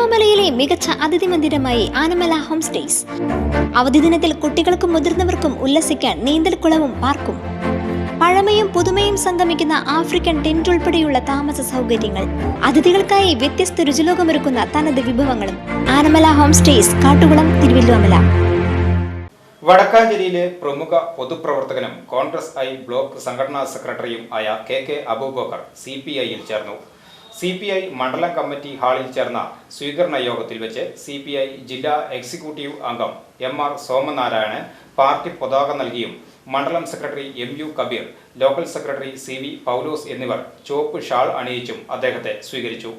തിരുവല്ലോമലയിലെ മികച്ച അതിഥി മന്ദിരമായി Anamala home stays. അവധി ദിനത്തിൽ കുട്ടികൾക്കും മുതിർന്നവർക്കും ഉല്ലസിക്കാൻ നീന്തൽക്കുളവും പാർക്കും. പഴമയും പുതുമയും സംഗമിക്കുന്ന ആഫ്രിക്കൻ ടെന്റ് ഉൾപ്പെടെയുള്ള താമസ സൗകര്യങ്ങൾ. അതിഥികൾക്കായി വ്യത്യസ്ത രുചിലോകമൊരുക്കുന്ന തനത് വിഭവങ്ങളും. ആനമല ഹോം സ്റ്റേസ് കാട്ടുകുളം തിരുവല്ലോമല വടക്കാഞ്ചേരിയിലെ പ്രമുഖ പൊതുപ്രവർത്തകനും കോൺഗ്രസ് ഐ ബ്ലോക്ക് സംഘടനാ സെക്രട്ടറിയും ആയ K K Abubakar C P ഐയിൽ ചേർന്നു. സി പി ഐ മണ്ഡലം കമ്മിറ്റി ഹാളിൽ ചേർന്ന സ്വീകരണ യോഗത്തിൽ വെച്ച് സി പി ഐ ജില്ലാ എക്സിക്യൂട്ടീവ് അംഗം എം ആർ സോമനാരായണൻ പാർട്ടി പതാക നൽകിയും മണ്ഡലം secretary M U Kabeer local secretary C V Paulose എന്നിവർ ചുവപ്പ് ഷാൾ അണിയിച്ചും അദ്ദേഹത്തെ സ്വീകരിച്ചു.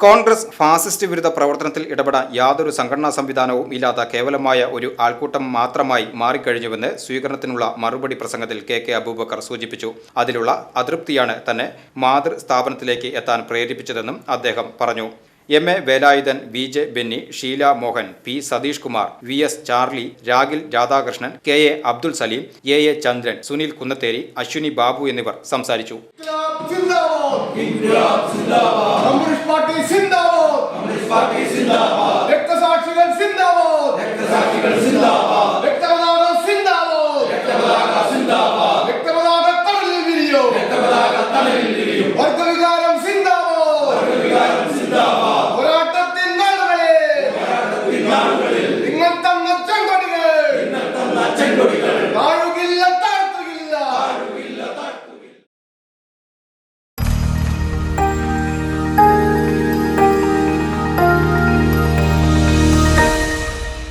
കോൺഗ്രസ് ഫാസിസ്റ്റ് വിരുദ്ധ പ്രവർത്തനത്തിൽ ഇടപെടാൻ യാതൊരു സംഘടനാ സംവിധാനവും ഇല്ലാത്ത കേവലമായ ഒരു ആൾക്കൂട്ടം മാത്രമായി മാറിക്കഴിഞ്ഞുവെന്ന് സ്വീകരണത്തിനുള്ള മറുപടി പ്രസംഗത്തിൽ കെ കെ അബൂബക്കർ സൂചിപ്പിച്ചു. അതിലുള്ള അതൃപ്തിയാണ് തന്നെ മാതൃ സ്ഥാപനത്തിലേക്ക് എത്താൻ പ്രേരിപ്പിച്ചതെന്നും അദ്ദേഹം പറഞ്ഞു. M A Velayudhan V J Benny Sheela Mohan P Satheesh Kumar V S Charlie Ragil Radhakrishnan K A Abdul Saleem A A Chandran Sunil Kunnatheri Aswini Babu എന്നിവർ സംസാരിച്ചു.